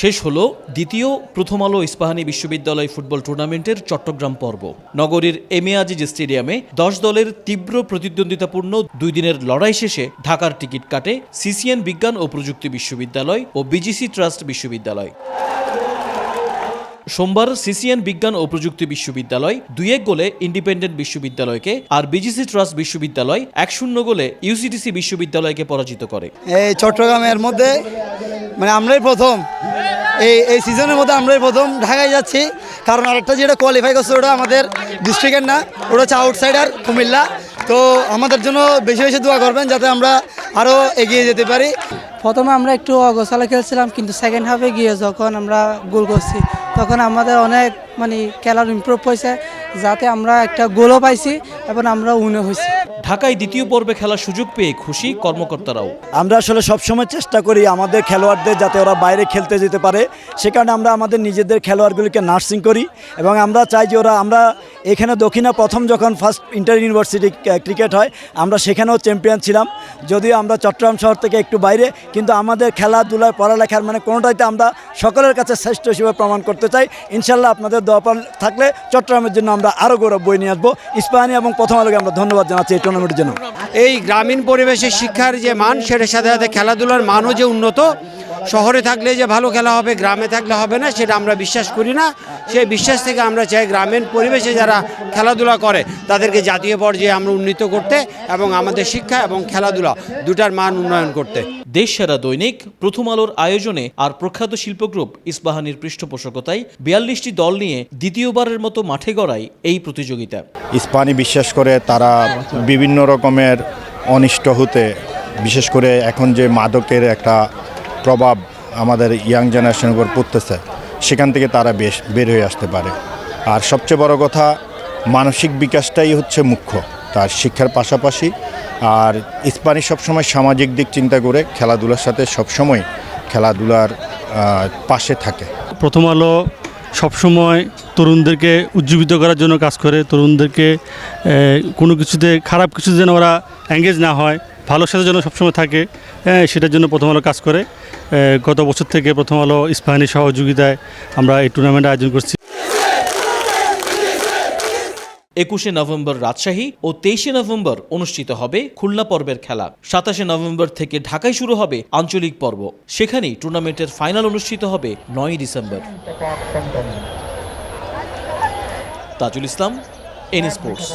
শেষ হলো দ্বিতীয় প্রথম আলো ইস্পাহানি বিশ্ববিদ্যালয় ফুটবল টুর্নামেন্টের চট্টগ্রাম পর্ব। নগরীর এমএ আজিজ স্টেডিয়ামে দশ দলের তীব্র প্রতিদ্বন্দ্বিতাপূর্ণ দুই দিনের লড়াই শেষে ঢাকার টিকিট কাটে সিসিএন বিজ্ঞান ও প্রযুক্তি বিশ্ববিদ্যালয় ও বিজিসি ট্রাস্ট বিশ্ববিদ্যালয়। সোমবার সিসিএন বিজ্ঞান ও প্রযুক্তি বিশ্ববিদ্যালয় দুই এক গোলে ইন্ডিপেন্ডেন্ট বিশ্ববিদ্যালয়কে আর বিজিসি ট্রাস্ট বিশ্ববিদ্যালয় এক শূন্য গোলে ইউসিটিসি বিশ্ববিদ্যালয়কে পরাজিত করে। এই চট্টগ্রামের মধ্যে মানে আমরাই প্রথম। এই এই সিজনের মধ্যে আমরাই প্রথম ঢাকায় যাচ্ছি। কারণ আরেকটা যেটা কোয়ালিফাই করছে ওটা আমাদের ডিস্ট্রিক্টের না, ওটা হচ্ছে আউটসাইডার কুমিল্লা। তো আমাদের জন্য বেশি বেশি দোয়া করবেন যাতে আমরা আরও এগিয়ে যেতে পারি। প্রথমে আমরা একটু অগোছালো খেলছিলাম কিন্তু সেকেন্ড হাফে গিয়ে যখন আমরা গোল করছি তখন আমাদের অনেক মানে খেলার ইম্প্রুভ হয়েছে যাতে আমরা একটা গোলও পাইছি এবং আমরা উনে হয়েছি। ঢাকায় দ্বিতীয় পর্বে খেলার সুযোগ পেয়ে খুশি কর্মকর্তারাও। আমরা আসলে সবসময় চেষ্টা করি আমাদের খেলোয়াড়দের যাতে ওরা বাইরে খেলতে যেতে পারে। সে কারণে আমরা আমাদের নিজেদের খেলোয়াড়গুলিকে নার্সিং করি এবং আমরা চাই যে ওরা আমরা এখানে দক্ষিণা প্রথম যখন ফার্স্ট ইন্টার ইউনিভার্সিটি ক্রিকেট হয় আমরা সেখানেও চ্যাম্পিয়ন ছিলাম। যদিও আমরা চট্টগ্রাম শহর থেকে একটু বাইরে, কিন্তু আমাদের খেলাধুলার পড়ালেখার মানে কোনোটাইতে আমরা সকলের কাছে শ্রেষ্ঠ হিসেবে প্রমাণ করতে চাই। ইনশাল্লাহ আপনাদের দোয়াপাল থাকলে চট্টগ্রামের জন্য আমরা আরও গৌরব বই নিয়ে আসব। ইস্পাহানি এবং প্রথম আলোকে আমরা ধন্যবাদ জানাচ্ছি এই টুর্নামেন্টের জন্য। এই গ্রামীণ পরিবেশে শিক্ষার যে মান, সেটার সাথে সাথে খেলাধুলার মানও যে উন্নত, শহরে থাকলে যে ভালো খেলা হবে, গ্রামে থাকলে হবে না, সেটা আমরা বিশ্বাস করি না। সেই বিশ্বাস থেকে আমরা চাই গ্রামীণ পরিবেশে যারা খেলাধুলা করে, তাদেরকে জাতীয় পর্যায়ে আমরা উন্নীত করতে এবং আমাদের শিক্ষা এবং খেলাধুলা দুটার মান উন্নয়ন করতে। দেশ সেরা দৈনিক প্রথম আলোর আয়োজনে আর প্রখ্যাত শিল্পগ্রুপ ইস্পাহানির পৃষ্ঠপোষকতায় বিয়াল্লিশটি দল নিয়ে দ্বিতীয়বারের মতো মাঠে গড়ায় এই প্রতিযোগিতা। ইস্পানি বিশ্বাস করে তারা বিভিন্ন রকমের অনিষ্ট হতে বিশেষ করে এখন যে মাদকের একটা প্রভাব আমাদের ইয়াং জেনারেশনের উপর পড়তেছে সেখান থেকে তারা বেশ বের হয়ে আসতে পারে। আর সবচেয়ে বড় কথা মানসিক বিকাশটাই হচ্ছে মুখ্য। তার শিক্ষার পাশাপাশি আর ইস্পানি সবসময় সামাজিক দিক চিন্তা করে খেলাধুলার সাথে সবসময় খেলাধুলার পাশে থাকে। প্রথম আলো সবসময় তরুণদেরকে উজ্জীবিত করার জন্য কাজ করে তরুণদেরকে কোনো কিছুতে খারাপ কিছুতে যেন ওরা এঙ্গেজ না হয় ভালোর সাথে যেন সবসময় থাকে হ্যাঁ, সেটার জন্য প্রথম আলো কাজ করে। গত বছর থেকে প্রথম আলো ইস্পাহানি সহযোগিতায় আমরা এই টুর্নামেন্ট আয়োজন করছি। একুশে নভেম্বর রাজশাহী ও তেইশে নভেম্বর অনুষ্ঠিত হবে খুলনা পর্বের খেলা। সাতাশে নভেম্বর থেকে ঢাকায় শুরু হবে আঞ্চলিক পর্ব। সেখানেই টুর্নামেন্টের ফাইনাল অনুষ্ঠিত হবে নয় December. Tajul Islam N sports.